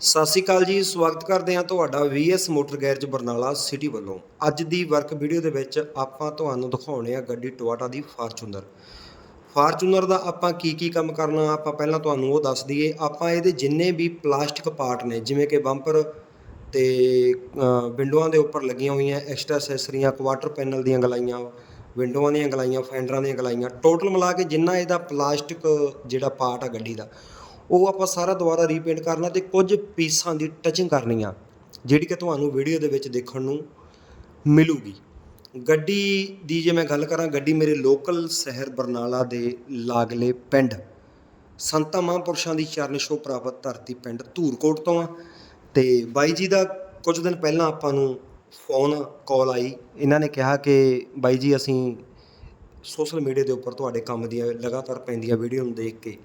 ਸਤਿ ਸ਼੍ਰੀ ਅਕਾਲ ਜੀ, ਸਵਾਗਤ ਕਰਦੇ ਹਾਂ ਤੁਹਾਡਾ VS motor garage Barnala city ਵੱਲੋਂ। ਅੱਜ ਦੀ ਵਰਕ ਵੀਡੀਓ ਦੇ ਵਿੱਚ ਆਪਾਂ ਤੁਹਾਨੂੰ ਦਿਖਾਉਣੇ ਆ ਗੱਡੀ ਟੋਇਟਾ ਦੀ ਫਾਰਚੂਨਰ ਫਾਰਚੂਨਰ ਦਾ ਆਪਾਂ ਕੀ ਕੀ ਕੰਮ ਕਰਨਾ, ਆਪਾਂ ਪਹਿਲਾਂ ਤੁਹਾਨੂੰ ਉਹ ਦੱਸ ਦਈਏ। ਆਪਾਂ ਇਹਦੇ ਜਿੰਨੇ ਵੀ ਪਲਾਸਟਿਕ ਪਾਰਟ ਨੇ, ਜਿਵੇਂ ਕਿ ਬੰਪਰ ਤੇ ਵਿੰਡੋਆਂ ਦੇ ਉੱਪਰ ਲੱਗੀਆਂ ਹੋਈਆਂ ਐਕਸਟਰਾ ਐਕਸੈਸਰੀਆਂ ਕੁਆਟਰ ਪੈਨਲ ਦੀਆਂ ਗਲਾਈਆਂ ਵਿੰਡੋਆਂ ਦੀਆਂ ਗਲਾਈਆਂ ਫੈਂਡਰਾਂ ਦੀਆਂ ਗਲਾਈਆਂ ਟੋਟਲ ਮਿਲਾ ਕੇ ਜਿੰਨਾ ਇਹਦਾ ਪਲਾਸਟਿਕ ਜਿਹੜਾ ਪਾਰਟ ਆ ਗੱਡੀ ਦਾ। ਉਹ ਆਪਾਂ ਸਾਰਾ ਦੁਬਾਰਾ ਰੀਪੇਂਟ ਕਰਨਾ ਤੇ ਕੁਝ ਪੀਸਾਂ ਦੀ ਟਚਿੰਗ ਕਰਨੀ ਆ, ਜਿਹੜੀ ਕਿ ਤੁਹਾਨੂੰ ਵੀਡੀਓ ਦੇ ਵਿੱਚ ਦੇਖਣ ਨੂੰ ਮਿਲੂਗੀ। ਗੱਡੀ ਦੀ ਜੇ ਮੈਂ ਗੱਲ ਕਰਾਂ, ਗੱਡੀ ਮੇਰੇ ਲੋਕਲ ਸ਼ਹਿਰ ਬਰਨਾਲਾ ਦੇ ਲਾਗਲੇ ਪਿੰਡ, ਸੰਤਾ ਮਹਾਂਪੁਰਸ਼ਾਂ ਦੀ ਚਰਨ ਛੋਹ ਪ੍ਰਾਪਤ ਧਰਤੀ ਪਿੰਡ ਧੂਰਕੋਟ ਤੋਂ ਆ। ਤੇ ਬਾਈ ਜੀ ਦਾ ਕੁਝ ਦਿਨ ਪਹਿਲਾਂ ਆਪਾਂ ਨੂੰ ਫੋਨ ਕਾਲ ਆਈ। ਇਹਨਾਂ ਨੇ ਕਿਹਾ ਕਿ ਬਾਈ ਜੀ, ਅਸੀਂ ਸੋਸ਼ਲ ਮੀਡੀਆ ਦੇ ਉੱਪਰ ਤੁਹਾਡੇ ਕੰਮ ਦੀਆਂ ਲਗਾਤਾਰ ਪੈਂਦੀਆਂ ਵੀਡੀਓ ਨੂੰ ਦੇਖ ਕੇ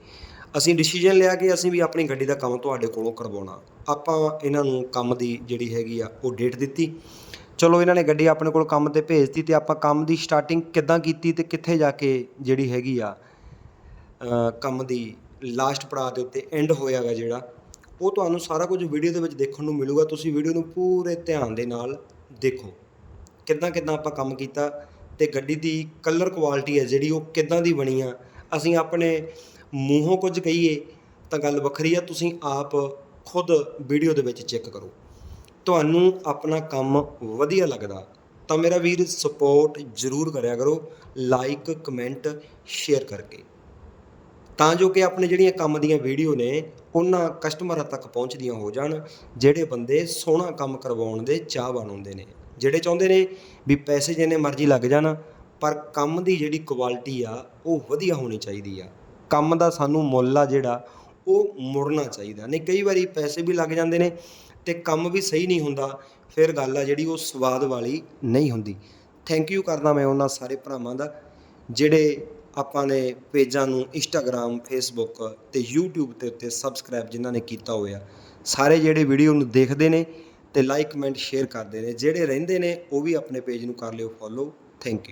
ਅਸੀਂ ਡਿਸੀਜਨ ਲਿਆ ਕਿ ਅਸੀਂ ਵੀ ਆਪਣੀ ਗੱਡੀ ਦਾ ਕੰਮ ਤੁਹਾਡੇ ਕੋਲੋਂ ਕਰਵਾਉਣਾ। ਆਪਾਂ ਇਹਨਾਂ ਨੂੰ ਕੰਮ ਦੀ ਜਿਹੜੀ ਹੈਗੀ ਆ, ਉਹ ਡੇਟ ਦਿੱਤੀ। ਚਲੋ ਇਹਨਾਂ ਨੇ ਗੱਡੀ ਆਪਣੇ ਕੋਲ ਕੰਮ ਤੇ ਭੇਜਤੀ ਤੇ ਆਪਾਂ ਕੰਮ ਦੀ ਸਟਾਰਟਿੰਗ ਕਿੱਦਾਂ ਕੀਤੀ ਤੇ ਕਿੱਥੇ ਜਾ ਕੇ ਜਿਹੜੀ ਹੈਗੀ ਆ ਕੰਮ ਦੀ ਲਾਸਟ ਪੜਾਅ ਦੇ ਉੱਤੇ ਐਂਡ ਹੋਇਆਗਾ ਜਿਹੜਾ, ਉਹ ਤੁਹਾਨੂੰ ਸਾਰਾ ਕੁਝ ਵੀਡੀਓ ਦੇ ਵਿੱਚ ਦੇਖਣ ਨੂੰ ਮਿਲੂਗਾ। ਤੁਸੀਂ ਵੀਡੀਓ ਨੂੰ ਪੂਰੇ ਧਿਆਨ ਦੇ ਨਾਲ ਦੇਖੋ। ਕਿੱਦਾਂ ਕਿੱਦਾਂ ਆਪਾਂ ਕੰਮ ਕੀਤਾ ਤੇ ਗੱਡੀ ਦੀ ਕਲਰ ਕੁਆਲਿਟੀ ਹੈ ਜਿਹੜੀ, ਉਹ ਕਿੱਦਾਂ ਦੀ ਬਣੀ ਆ। ਅਸੀਂ ਆਪਣੇ ਮੂੰਹੋਂ ਕੁਝ ਕਹੀਏ ਤਾਂ ਗੱਲ ਵੱਖਰੀ ਆ, ਤੁਸੀਂ ਆਪ ਖੁਦ ਵੀਡੀਓ ਦੇ ਵਿੱਚ ਚੈੱਕ ਕਰੋ। ਤੁਹਾਨੂੰ ਆਪਣਾ ਕੰਮ ਵਧੀਆ ਲੱਗਦਾ ਤਾਂ ਮੇਰਾ ਵੀਰ ਸਪੋਰਟ ਜ਼ਰੂਰ ਕਰਿਆ ਕਰੋ ਲਾਈਕ ਕਮੈਂਟ ਸ਼ੇਅਰ ਕਰਕੇ। ਤਾਂ ਜੋ ਕਿ ਆਪਣੇ ਜਿਹੜੀਆਂ ਕੰਮ ਦੀਆਂ ਵੀਡੀਓ ਨੇ, ਉਹਨਾਂ ਕਸਟਮਰਾਂ ਤੱਕ ਪਹੁੰਚਦੀਆਂ ਹੋ ਜਾਣ, ਜਿਹੜੇ ਬੰਦੇ ਸੋਹਣਾ ਕੰਮ ਕਰਵਾਉਣ ਦੇ ਚਾਹਵਾਨ ਹੁੰਦੇ ਨੇ। ਜਿਹੜੇ ਚਾਹੁੰਦੇ ਨੇ ਵੀ ਪੈਸੇ ਜਿੰਨੇ ਮਰਜ਼ੀ ਲੱਗ ਜਾਣ, ਪਰ ਕੰਮ ਦੀ ਜਿਹੜੀ ਕੁਆਲਿਟੀ ਆ, ਉਹ ਵਧੀਆ ਹੋਣੀ ਚਾਹੀਦੀ ਆ। ਕੰਮ ਦਾ ਸਾਨੂੰ ਮੁੱਲ ਆ ਜਿਹੜਾ, ਉਹ ਮੁੜਨਾ ਚਾਹੀਦਾ। ਨਹੀਂ, ਕਈ ਵਾਰੀ ਪੈਸੇ ਵੀ ਲੱਗ ਜਾਂਦੇ ਨੇ ਤੇ ਕੰਮ ਵੀ ਸਹੀ ਨਹੀਂ ਹੁੰਦਾ, ਫਿਰ ਗੱਲ ਆ ਜਿਹੜੀ ਉਹ ਸਵਾਦ ਵਾਲੀ ਨਹੀਂ ਹੁੰਦੀ। ਥੈਂਕ ਯੂ ਕਰਦਾ ਮੈਂ ਉਹਨਾਂ ਸਾਰੇ ਭਰਾਵਾਂ ਦਾ, ਜਿਹੜੇ ਆਪਾਂ ਨੇ ਪੇਜਾਂ ਨੂੰ ਇੰਸਟਾਗ੍ਰam ਫੇਸਬੁੱਕ ਤੇ YouTube ਤੇ ਉੱਤੇ ਸਬਸਕ੍ਰਾਈਬ ਜਿਨ੍ਹਾਂ ਨੇ ਕੀਤਾ ਹੋਇਆ, ਸਾਰੇ ਜਿਹੜੇ ਵੀਡੀਓ ਨੂੰ ਦੇਖਦੇ ਨੇ ਤੇ ਲਾਈਕ ਕਮੈਂਟ ਸ਼ੇਅਰ ਕਰਦੇ ਨੇ, ਜਿਹੜੇ ਰਹਿੰਦੇ ਨੇ, ਉਹ ਵੀ ਆਪਣੇ ਪੇਜ ਨੂੰ ਕਰ ਲਿਓ ਫੋਲੋ ਥੈਂਕ ਯੂ